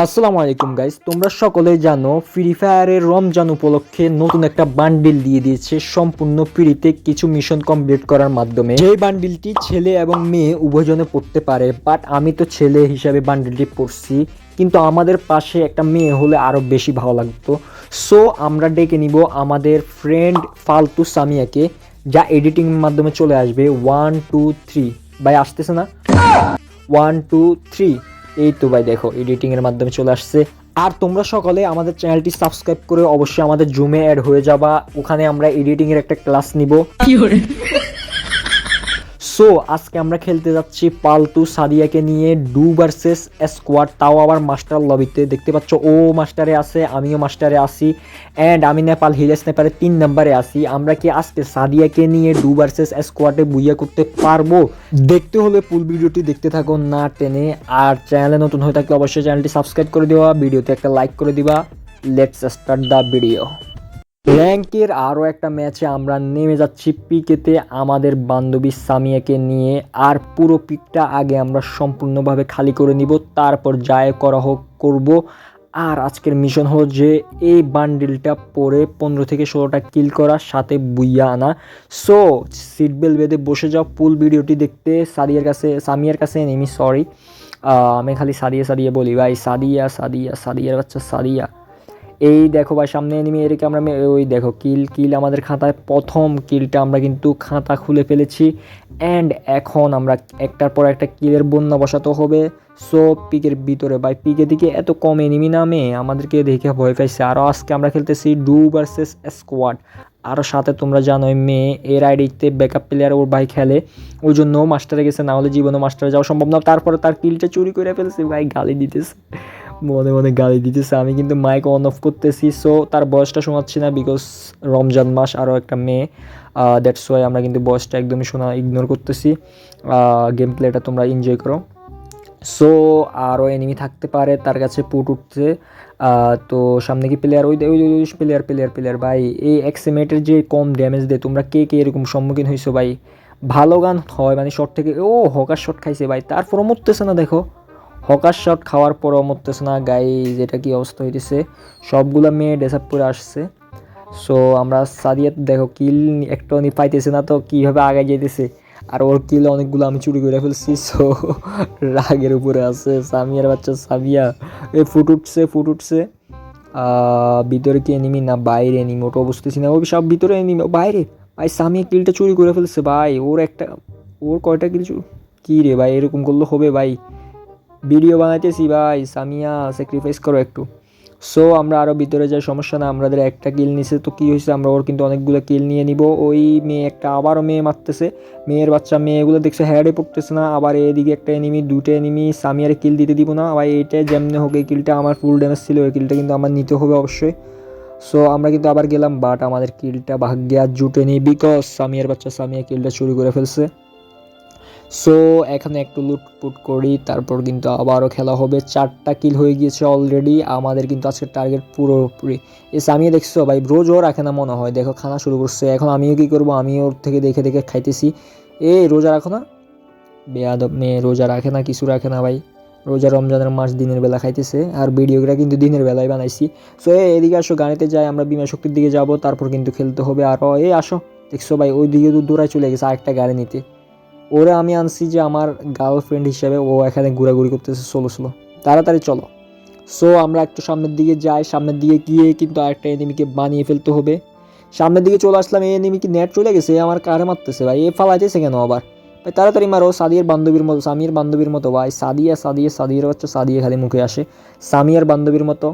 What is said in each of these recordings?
আসসালামু আলাইকুম গাইস তোমরা সকলেই জানো ফ্রি ফায়ারের রমজান উপলক্ষে নতুন একটা বান্ডিল দিয়ে দিয়েছে সম্পূর্ণ ফ্রিতে কিছু মিশন কমপ্লিট করার মাধ্যমে। যে বান্ডিলটি ছেলে এবং মেয়ে উভয়জনে পড়তে পারে বাট আমি তো ছেলে হিসাবে বান্ডিলটি পড়ছি, কিন্তু আমাদের পাশে একটা মেয়ে হলে আরও বেশি ভালো লাগতো। সো আমরা ডেকে নিব আমাদের ফ্রেন্ড ফালতু সামিয়াকে, যা এডিটিংয়ের মাধ্যমে চলে আসবে। ওয়ান টু থ্রি ভাই, আসতেছে না? ওয়ান টু থ্রি এই তো ভাই দেখো এডিটিং এর মাধ্যমে চলে আসছে। আর তোমরা সকলে আমাদের চ্যানেলটি সাবস্ক্রাইব করে অবশ্যই আমাদের জুমে অ্যাড হয়ে যাবা। ওখানে আমরা এডিটিং এর একটা ক্লাস নিব। সো আজকে আমরা খেলতে যাচ্ছি পালতু সাদিয়াকে নিয়ে ডু ভার্সেস স্কোয়াড। তাও আবার মাস্টার লবিতে। দেখতে পাচ্ছ, ও মাস্টারে আছে, আমিও মাস্টারে আসি অ্যান্ড আমি নেপাল হিল স্নেপারে তিন নম্বরে আসি আমরা কি আজকে সাদিয়াকে নিয়ে ডু ভার্সেস স্কোয়াডে বুইয়া করতে পারব? দেখতে হলে ফুল ভিডিওটি দেখতে থাকো না টেনে। আর চ্যানেলে নতুন হয়ে থাকলে অবশ্যই চ্যানেলটি সাবস্ক্রাইব করে দেওয়া ভিডিওতে একটা লাইক করে দিবা। লেটস স্টার্ট দ্য ভিডিও র্যাঙ্কের আরও একটা ম্যাচে আমরা নেমে যাচ্ছি পিকেতে আমাদের বান্ধবী সামিয়াকে নিয়ে। আর পুরো পিকটা আগে আমরা সম্পূর্ণভাবে খালি করে নিব, তারপর যায় করা হোক করব। আর আজকের মিশন হলো যে এই বান্ডিলটা পরে পনেরো থেকে ষোলোটা কিল করা, সাথে বুইয়া আনা। সো সিট বেল বেঁধে বসে যাও ফুল ভিডিওটি দেখতে। সাদিয়ার কাছে, সামিয়ার কাছে নেমি সরি আমি খালি সাদিয়া সাদিয়া বলি, ভাই, সাদিয়া সাদিয়া, সাদিয়ার বাচ্চা, সাদিয়া। এই দেখো ভাই, সামনে এনিমি এরকে আমরা ওই দেখো কিল কিল আমাদের খাতায় প্রথম কিলটা আমরা কিন্তু খাতা খুলে ফেলেছি। অ্যান্ড এখন আমরা একটার পর একটা কিলের বন্যা বসাতে হবে। সো পিকের ভিতরে ভাই পিকের দিকে এত কম এনিমি নামে আমাদেরকে দেখে ভয় পাইছে। আরও আজকে আমরা খেলতেছি ডু ভার্সেস স্কোয়াড আরও সাথে তোমরা জানোই, মেয়ে, এর আইডিতে ব্যাকআপ প্লেয়ার ওর ভাই খেলে। ওই জন্য মাস্টারে গেছে, না হলে জীবনে মাস্টারে যাওয়া সম্ভব না। তারপরে তার কিলটা চুরি করে ফেলছে, ভাই গালি দিতেছে। মনে মনে গালি দিতেছে। আমি কিন্তু মাইক অন অফ করতেছি সো তার বয়সটা শোনাচ্ছি না বিকজ রমজান মাস আরও একটা মেয়ে। দ্যাটস ওয়াই আমরা কিন্তু বয়সটা একদমই শোনা ইগনোর করতেছি। গেম প্লেটা তোমরা এনজয় করো। সো আরও এনিমি থাকতে পারে তার কাছে পুট উঠছে। তো সামনে কি প্লেয়ার ওই ওই প্লেয়ার প্লেয়ার প্লেয়ার ভাই। এই এক্সিমেটের যে কম ড্যামেজ দেয়, তোমরা কে কে এরকম সম্মুখীন হয়েছো ভাই? ভালো গান হয় মানে শট থেকে, ও, হকার শট খাইছে, ভাই। তারপরও মরতেছে না, দেখো। হকার শট খাওয়ার পরও মরতেছে না গাই যেটা কি অবস্থা হইতেছে? সবগুলো মেয়ে ডেসাপ করে আসছে। সো আমরা সাদিয়াত, দেখো কিল একটা পাইতেছে না, তো কীভাবে আগে যেতেছে আর ওর কিলে অনেকগুলো আমি চুরি করে ফেলছি সো রাগের উপরে আছে সামিয়ার বাচ্চা সামিয়া এ, ফুট উঠছে ফুট উঠছে। ভিতরে কি এনিমি না বাইরে এনিমি ওটা বুঝতেছি না। ওই সব ভিতরে এনিমি বাইরে? ভাই, সামিয়া কিলটা চুরি করে ফেলছে, ভাই। ওর একটা, ওর কয়টা চুরি? কী রে ভাই, এরকম করলে হবে ভাই। ভিডিও বানাইতেছি ভাই, সামিয়া স্যাক্রিফাইস করো একটু। সো আমরা আরও ভিতরে যাই, সমস্যা না আমাদের একটা কিল নিছে, তো কী হয়েছে? আমরা ওর কিন্তু অনেকগুলো কিল নিয়ে নিব। ওই মেয়ে একটা আবারও মেয়ে মারতেছে। মেয়ের বাচ্চা, মেয়েগুলো দেখছে হ্যাডে পড়তেছে না, আবার এদিকে একটা এনিমি দুটো এনিমি সামিয়ারে কিল দিতে দিব না। আবার এইটা যেমনি হোক, এই কিলটা আমার ফুল ড্যামেজ ছিল ওই কিলটা কিন্তু আমার নিতে হবে অবশ্যই। সো আমরা কিন্তু আবার গেলাম বাট আমাদের কিলটা ভাগ্যে আর জুটে জুটেনি বিকজ সামিয়ার বাচ্চা, সামিয়া কিলটা চুরি করে ফেলছে। সো এখানে একটু লুটপুট করি, তারপর কিন্তু আবারও খেলা হবে। চারটা কিল হয়ে গিয়েছে অলরেডি আমাদের কিন্তু আজকে টার্গেট পুরোপুরি। এ সামিয়ে দেখছ ভাই, রোজ ও রাখে না মনে হয়। দেখো, খানা শুরু করছে। এখন আমিও কি করব? আমি ওর থেকে দেখে দেখে খাইতেছি। এ রোজা রাখো না? বেয়াদব মেয়ে, রোজা রাখে না, কিছু রাখে না ভাই। রোজা রমজানের মাস দিনের বেলা খাইতেছে, আর ভিডিওগুলো কিন্তু দিনের বেলায় বানাইছি। সো এদিকে আসো, গাড়িতে যাই, আমরা বিমা শক্তির দিকে যাব, তারপর কিন্তু খেলতে হবে। আরও এ আসো। দেখছ ভাই ওই দিকে তো দূরায় চলে গেছে, আরেকটা গাড়ি নিতে। ওরা আমি আনছি যে আমার গার্লফ্রেন্ড হিসেবে ও এখানে ঘোরাঘুরি করতেছে সোলো সোলো তাড়াতাড়ি চলো। সো আমরা একটু সামনের দিকে যাই, সামনের দিকে গিয়ে কিন্তু আরেকটা এনিমিকে বানিয়ে ফেলতে হবে। সামনের দিকে চলে আসলাম, এই এনিমি কি নেট চলে গেছে, আমার কারে মারতেছে ভাই? এ ফালাইতেছে কেন আবার? ভাই, তাড়াতাড়ি মারো, সাদিয়ার বান্ধবীর মতো, সামিয়ার বান্ধবীর মতো ভাই। সাদিয়া সাদিয়া, সাদিয়ার বাচ্চা, সাদিয়া খালি মুখে আসে। সামিয়ার বান্ধবীর মতো।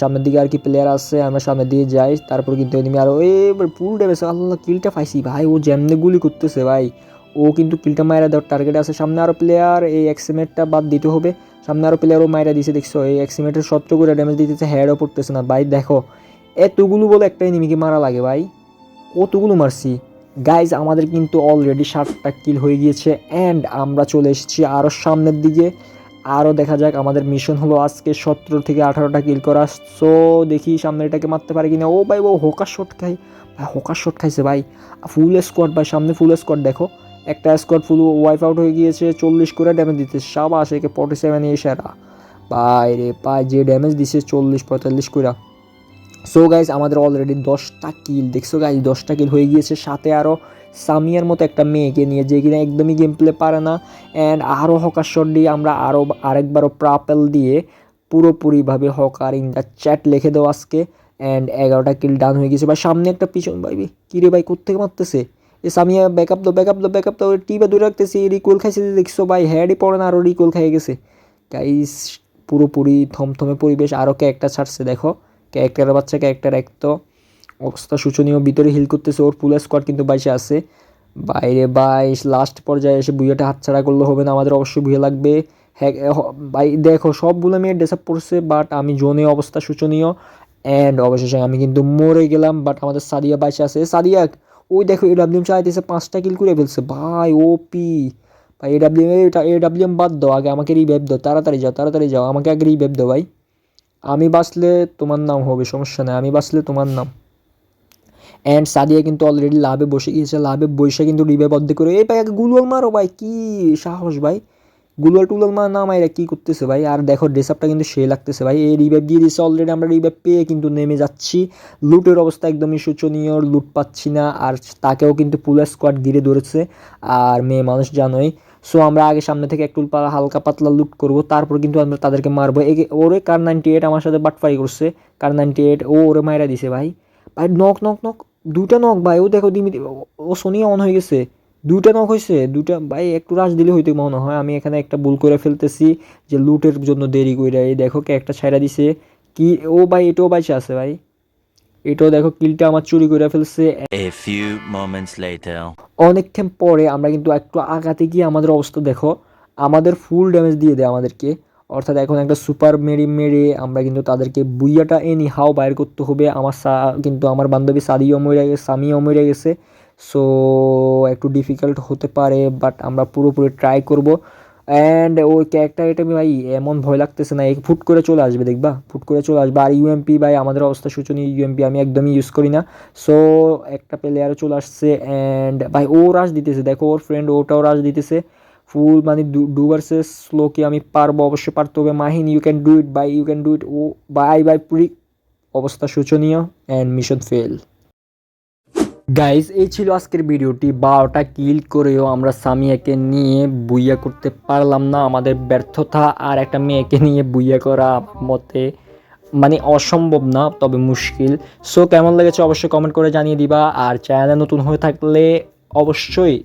সামনের দিকে আর কি প্লেয়ার আছে, আমরা সামনের দিকে যাই, তারপর কিন্তু এনিমি আর এবার ফুল ডেমেছে আল্লাহ কিলটা পাইছি ভাই। ও যেমনে গুলি করতেছে ভাই। ও কিন্তু কিলটা মায়েরা দেওয়ার টার্গেট আছে। সামনে আরও প্লেয়ার এই এক্সিমেটটা বাদ দিতে হবে। সামনে আরও প্লেয়ারও মায়েরা দিছে, দেখছ? এই এক্সিমেটের সত্য করে ড্যামেজ দিতেছে হেডও পড়তেছে না। ভাই, দেখো, এতগুলো বলে একটা এনিমিকে মারা লাগে, ভাই। কতগুলো মারছি? গাইজ আমাদের কিন্তু অলরেডি ষাটটা কিল হয়ে গিয়েছে অ্যান্ড আমরা চলে এসেছি আরও সামনের দিকে। আরও দেখা যাক, আমাদের মিশন হলো আজকে সতেরো থেকে আঠারোটা কিল করা। সো দেখি সামনে এটাকে মারতে পারে কিনা। ও, ভাই, ও, হোকার শট খাই ভাই, হোকার শট খাইছে, ভাই। ফুল স্কোয়াড ভাই, সামনে ফুল স্কোয়াড দেখো। একটা স্কোয়াড ফুল ওয়াইপ আউট হয়ে গিয়েছে, চল্লিশ করে ড্যামেজ দিতে সাবাস, একে ফর্টি সেভেন এই সেরা। পায় রে পায় যে ড্যামেজ দিছে চল্লিশ, পঁয়তাল্লিশ কইরা। সো গাইজ আমাদের অলরেডি দশটা কিল দেখছ গাইজ দশটা কিল হয়ে গিয়েছে। সাথে আরও সামিয়ার মতো একটা মেয়েকে নিয়ে, যে কিনা একদমই গেম প্লে পারে না। অ্যান্ড আরও হকার শট দিয়ে আমরা আরও আরেকবারও প্রাপেল দিয়ে পুরোপুরিভাবে হকার ইন দ্য চ্যাট লিখে দেবো আজকে। অ্যান্ড এগারোটা কিল ডান হয়ে গেছে বা সামনে একটা পিছন, ভাই কিরে ভাই কোথেকে মারতেছে? এ সামিয়া ব্যাকআপ দো ব্যাকআপ দো ব্যাকআপ দো টিপে দূরে রাখতেছি রিকোল খাইছে দেখছ ভাই হ্যাডই পড়ে না আরও রিকোল খাইয়ে গেছে। গাইস পুরোপুরি থমথমে পরিবেশ আরও ক্যারেক্টার ছাড়ছে, দেখো। ক্যারেক্টারের বাচ্চা ক্যারেক্টার এক তো। অবস্থা শোচনীয়, ভিতরে হিল করতেছে, ওর পুল স্কোয়াড কিন্তু বাইশে আছে। বাইরে বাইশ লাস্ট পর্যায়ে এসে বুইয়াটা হাতছাড়া করলে হবে না, আমাদের অবশ্যই বুয়ে লাগবে। হ্যাঁ ভাই, দেখো, সবগুলো মেয়ে ডেসাপ পড়ছে বাট আমি জোনে অবস্থা শোচনীয়। অ্যান্ড অবশেষে আমি কিন্তু মরে গেলাম বাট আমাদের সাদিয়া বাইশে আছে। সাদিয়া ওই দেখো এডাব্লিউএম চাইতেছে পাঁচটা কিল করে ফেলছে। ভাই ওপি ভাই এডাব্লিউএম এটা এডাব্লিউএম বাদ দাও, আগে আমাকে রিভাইভ দাও, তাড়াতাড়ি যাও তাড়াতাড়ি যাও, আমাকে আগে রিভাইভ দাও ভাই। আমি বাঁচলে তোমার নাম হবে, সমস্যা নেই, আমি বাঁচলে তোমার নাম। অ্যান্ড সাদিয়া কিন্তু অলরেডি লাভে বসে গিয়েছে, লাভে বসে কিন্তু রিভাইভ অর্ধেক করে এই ভাই, আগে গুলওয়াল মারো ভাই, কী সাহস ভাই। গুলওয়াল টুলওয়াল মার না মাইরা কী করতেছে ভাই? আর দেখো ড্রেসআপটা কিন্তু সে লাগতেছে ভাই। এই রিভাইভ দিয়ে দিচ্ছে অলরেডি আমরা রিভাইভ পেয়ে কিন্তু নেমে যাচ্ছি। লুটের অবস্থা একদমই শোচনীয় লুট পাচ্ছি না। আর তাকেও কিন্তু পুলিশ স্কোয়াড ঘিরে ধরেছে। আর মেয়ে মানুষ জানোই। সো আমরা আগে সামনে থেকে একটু হালকা পাতলা লুট করব। তারপর কিন্তু আমরা তাদেরকে মারবো। ওরে কার নাইনটি এইট আমার সাথে বাটফারি করছে? কার নাইনটি এইট ও ওরে মাইরা দিছে ভাই। ভাই নক নক নক দুটা নক ভাই। ও দেখো দিমি ও সোনিয়া অন হয়ে গেছে। দুটা নক হয়েছে দুটা ভাই একটু রাশ দিলে হইতে মনে হয়। আমি এখানে একটা ভুল করে ফেলতেছি যে লুটের জন্য দেরি করে এই দেখো কে একটা ছাইরা দিছে। কি ও ভাই এটাও বাইসে আছে ভাই। এটাও দেখো কিলটা আমার চুরি করে ফেলছে. অনেকক্ষণ পরে আমরা কিন্তু একটু আগাতে গিয়ে আমাদের অবস্থা দেখো। আমাদের ফুল ড্যামেজ দিয়ে দেয় আমাদেরকে। অর্থাৎ এখন একটা সুপার মেরে মেরে আমরা কিন্তু তাদেরকে বুইয়াটা এনি হাও বাইর করতে হবে। আমার সা কিন্তু আমার বান্ধবী সাদিও মরে গেছে সামিও মরে গেছে। সো একটু ডিফিকাল্ট হতে পারে বাট আমরা পুরোপুরি ট্রাই করব। অ্যান্ড ওই ক্যারেক্টার এটা ভাই, এমন ভয় লাগতেছে না ফুট করে চলে আসবে, দেখবা? ফুট করে চলে আসবে। আর ইউএমপি ভাই, আমাদের অবস্থা শোচনীয় ইউএমপি আমি একদমই ইউজ করি না। সো একটা প্লেয়ারও চলে আসছে অ্যান্ড ভাই, ও রাশ দিতেছে। দেখো, ওর ফ্রেন্ড ওটাও রাশ দিতেছে। ফুল মানে ডু ভার্সেস স্লোকে আমি পারব, অবশ্যই পারতে হবে। Mahin you can do it bye you can do it O bye bye পুরি অবস্থা শোচনীয় অ্যান্ড মিশন ফেল গাইজ এই ছিল আজকের ভিডিওটি। বারোটা কিল করেও আমরা সামিয়াকে নিয়ে বুইয়া করতে পারলাম না। আমাদের ব্যর্থতা আর একটা মেয়েকে নিয়ে বুইয়া করা মতে মানে অসম্ভব না, তবে মুশকিল। সো কেমন লেগেছে অবশ্যই কমেন্ট করে জানিয়ে দিবা। আর চ্যানেলে নতুন হয়ে থাকলে অবশ্যই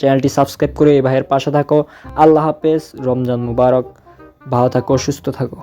চ্যানেলটি সাবস্ক্রাইব করে এই ভাইয়ের পাশে থাকো। আল্লাহ হাফেজ। রমজান মুবারক। ভালো থাকো, সুস্থ থাকো।